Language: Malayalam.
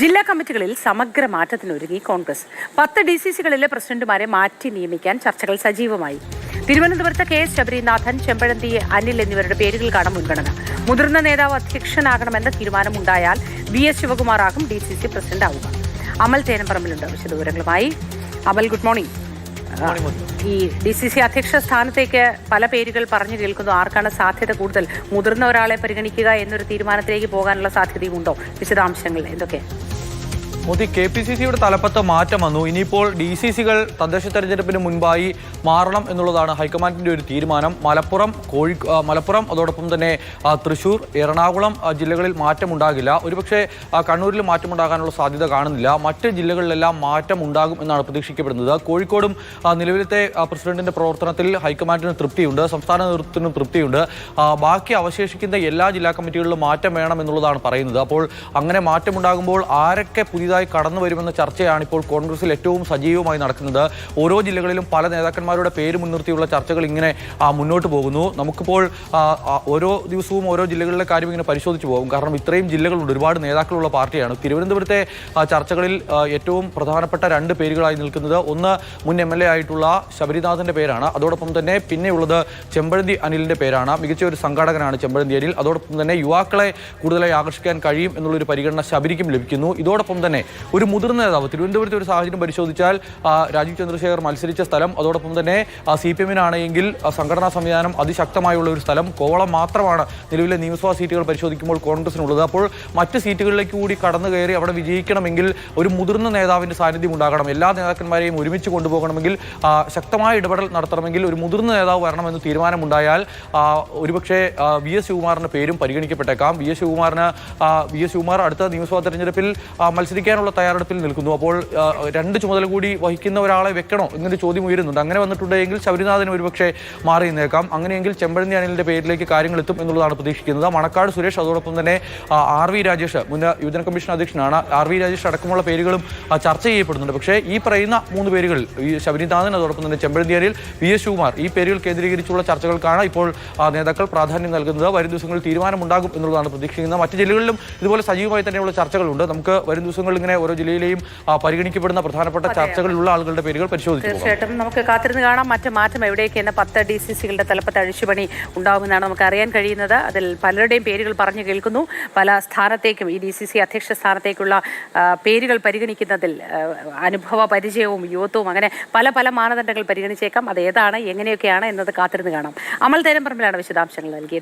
ജില്ലാ കമ്മിറ്റികളിൽ സമഗ്ര മാറ്റത്തിനൊരുങ്ങി കോൺഗ്രസ്. പത്ത് ഡി സി സികളിലെ പ്രസിഡന്റുമാരെ മാറ്റി നിയമിക്കാൻ ചർച്ചകൾ സജീവമായി. തിരുവനന്തപുരത്ത് കെ എസ് ശബരിനാഥൻ ചെമ്പഴന്തി അനിൽ എന്നിവരുടെ പേരുകൾക്കാണ് മുൻഗണന. മുതിർന്ന നേതാവ് അധ്യക്ഷനാകണമെന്ന തീരുമാനമുണ്ടായാൽ വി എസ് ശിവകുമാറാകും ഡി സി സി പ്രസിഡന്റ് ആവുക അമൽ തേനപ്പറമ്പിലുണ്ട് വിശദവിവരങ്ങളുമായി. Amal good morning. ഈ ഡി സി സി അധ്യക്ഷ സ്ഥാനത്തേക്ക് പല പേരുകൾ പറഞ്ഞു കേൾക്കുന്നു. ആർക്കാണ് സാധ്യത കൂടുതൽ? മുതിർന്ന ഒരാളെ പരിഗണിക്കുക എന്നൊരു തീരുമാനത്തിലേക്ക് പോകാനുള്ള സാധ്യതയുമുണ്ടോ? വിശദാംശങ്ങൾ എന്തൊക്കെ? മോദി കെ പി സി സിയുടെ തലപ്പത്ത് മാറ്റം വന്നു. ഇനിയിപ്പോൾ ഡി സി സികൾ തദ്ദേശ തെരഞ്ഞെടുപ്പിന് മുൻപായി മാറണം എന്നുള്ളതാണ് ഹൈക്കമാൻഡിന്റെ ഒരു തീരുമാനം. മലപ്പുറം കോഴി മലപ്പുറം അതോടൊപ്പം തന്നെ തൃശൂർ എറണാകുളം ജില്ലകളിൽ മാറ്റമുണ്ടാകില്ല. ഒരുപക്ഷെ കണ്ണൂരിൽ മാറ്റമുണ്ടാകാനുള്ള സാധ്യത കാണുന്നില്ല. മറ്റ് ജില്ലകളിലെല്ലാം മാറ്റം ഉണ്ടാകും എന്നാണ് പ്രതീക്ഷിക്കപ്പെടുന്നത്. കോഴിക്കോടും നിലവിലത്തെ പ്രസിഡന്റിന്റെ പ്രവർത്തനത്തിൽ ഹൈക്കമാൻഡിന് തൃപ്തിയുണ്ട്. സംസ്ഥാന നേതൃത്വത്തിനും തൃപ്തിയുണ്ട്. ബാക്കി അവശേഷിക്കുന്ന എല്ലാ ജില്ലാ കമ്മിറ്റികളിലും മാറ്റം വേണം എന്നുള്ളതാണ് പറയുന്നത്. അപ്പോൾ അങ്ങനെ മാറ്റമുണ്ടാകുമ്പോൾ ആരൊക്കെ പുതിയതായി കടന്നു വരുമെന്ന ചർച്ചയാണ് ഇപ്പോൾ കോൺഗ്രസിൽ ഏറ്റവും സജീവമായി നടക്കുന്നത്. ഓരോ ജില്ലകളിലും പല നേതാക്കന്മാരുടെ പേര് മുൻനിർത്തിയുള്ള ചർച്ചകൾ ഇങ്ങനെ മുന്നോട്ട് പോകുന്നു. നമുക്കിപ്പോൾ ഓരോ ദിവസവും ഓരോ ജില്ലകളിലെ കാര്യം ഇങ്ങനെ പരിശോധിച്ച് പോകും. കാരണം ഇത്രയും ജില്ലകളുണ്ട്. ഒരുപാട് നേതാക്കളുള്ള പാർട്ടിയാണ്. തിരുവനന്തപുരത്തെ ചർച്ചകളിൽ ഏറ്റവും പ്രധാനപ്പെട്ട രണ്ട് പേരുകളായി നിൽക്കുന്നത് ഒന്ന് മുൻ എം എൽ എ ആയിട്ടുള്ള ശബരിനാഥിന്റെ പേരാണ്. അതോടൊപ്പം തന്നെ പിന്നെയുള്ളത് ചെമ്പഴന്തി അനിലിന്റെ പേരാണ്. മികച്ച ഒരു സംഘാടകനാണ് ചെമ്പഴന്തി അനിൽ. അതോടൊപ്പം തന്നെ യുവാക്കളെ കൂടുതലായി ആകർഷിക്കാൻ കഴിയും എന്നുള്ളൊരു പരിഗണന ശബരിക്കും ലഭിക്കുന്നു. ഇതോടൊപ്പം തന്നെ ഒരു മുതിർന്ന നേതാവ് തിരുവനന്തപുരത്തെ ഒരു സാഹചര്യം പരിശോധിച്ചാൽ രാജീവ് ചന്ദ്രശേഖർ മത്സരിച്ച സ്ഥലം അതോടൊപ്പം തന്നെ സി പി എമ്മിനാണെങ്കിൽ സംഘടനാ സംവിധാനം അതിശക്തമായുള്ള ഒരു സ്ഥലം കോവളം മാത്രമാണ് നിലവിലെ നിയമസഭാ സീറ്റുകൾ പരിശോധിക്കുമ്പോൾ കോൺഗ്രസിനുള്ളത്. അപ്പോൾ മറ്റ് സീറ്റുകളിലേക്ക് കൂടി കടന്നു കയറി അവിടെ വിജയിക്കണമെങ്കിൽ ഒരു മുതിർന്ന നേതാവിന്റെ സാന്നിധ്യം ഉണ്ടാകണം. എല്ലാ നേതാക്കന്മാരെയും ഒരുമിച്ച് കൊണ്ടുപോകണമെങ്കിൽ ശക്തമായ ഇടപെടൽ നടത്തണമെങ്കിൽ ഒരു മുതിർന്ന നേതാവ് വരണമെന്ന് തീരുമാനമുണ്ടായാൽ ഒരുപക്ഷേ വി എസ് ശിവകുമാറിന്റെ പേരും പരിഗണിക്കപ്പെട്ടേക്കാം. വി എസ് ശിവകുമാറിന് വി എസ് ശിവകുമാർ അടുത്ത നിയമസഭാ തെരഞ്ഞെടുപ്പിൽ ആ, മത്സരിക്കാനുള്ള തയ്യാറെടുപ്പിൽ നിൽക്കുന്നു. അപ്പോൾ രണ്ട് ചുമതല കൂടി വഹിക്കുന്ന ഒരാളെ വെക്കണോ? എന്നൊരു ചോദ്യം ഉയരുന്നുണ്ട്. അങ്ങനെ വന്നിട്ടുണ്ടെങ്കിൽ ശബരിനാഥൻ ഒരുപക്ഷെ മാറി നിന്നേക്കാം. അങ്ങനെയെങ്കിൽ ചെമ്പഴന്തി അനിലിന്റെ പേരിലേക്ക് കാര്യങ്ങൾ എത്തും എന്നുള്ളതാണ് പ്രതീക്ഷിക്കുന്നത്. മണക്കാട് സുരേഷ് അതോടൊപ്പം തന്നെ ആർ വി രാജേഷ് മുൻ യുവജന കമ്മീഷൻ അധ്യക്ഷനാണ്. ആർ വി രാജേഷ് അടക്കമുള്ള പേരുകളും ചർച്ച ചെയ്യപ്പെടുന്നുണ്ട്. പക്ഷേ ഈ പറയുന്ന മൂന്ന് പേരുകൾ ഈ ശബരിനാഥൻ അതോടൊപ്പം തന്നെ ചെമ്പഴന്തി അണിൽ വി എസ് ശിവകുമാർ ഈ പേരുകൾ കേന്ദ്രീകരിച്ചുള്ള ചർച്ചകൾക്കാണ് ഇപ്പോൾ നേതാക്കൾ പ്രാധാന്യം നൽകുന്നത്. വരും ദിവസങ്ങളിൽ തീരുമാനമുണ്ടാകും എന്നുള്ളതാണ് പ്രതീക്ഷിക്കുന്നത്. മറ്റ് ജില്ലകളിലും ഇതുപോലെ സജീവമായി തന്നെയുള്ള ചർച്ചകളുണ്ട്. നമുക്ക് വരും ദിവസങ്ങളിൽ ഇങ്ങനെ ഓരോ ജില്ലയിലെയും പരിഗണിക്കപ്പെടുന്ന പ്രധാനപ്പെട്ട ചർച്ചകളിലുള്ള ആളുകളുടെ പേരുകൾ പരിശോധിച്ചു തീർച്ചയായിട്ടും. നമുക്ക് കാത്തിരുന്ന് കാണാം. മറ്റ് മാറ്റം എവിടേക്കെന്ന് പത്ത് ഡി സി സികളുടെ തലപ്പത്ത് അഴിച്ചുപണി ഉണ്ടാകുമെന്നാണ് നമുക്ക് അറിയാൻ കഴിയുന്നത്. അതിൽ പലരുടെയും പേരുകൾ പറഞ്ഞു കേൾക്കുന്നു. പല സ്ഥാനത്തേക്കും ഈ ഡി സി സി അധ്യക്ഷ സ്ഥാനത്തേക്കുള്ള പേരുകൾ പരിഗണിക്കുന്നതിൽ അനുഭവ പരിചയവും യുവത്വവും അങ്ങനെ പല പല മാനദണ്ഡങ്ങൾ പരിഗണിച്ചേക്കാം. അത് ഏതാണ് എങ്ങനെയൊക്കെയാണ് എന്നത് കാത്തിരുന്ന് കാണാം. അമൽ തേരമ്പറമ്പിലാണ് വിശദാംശങ്ങൾ നൽകിയത്.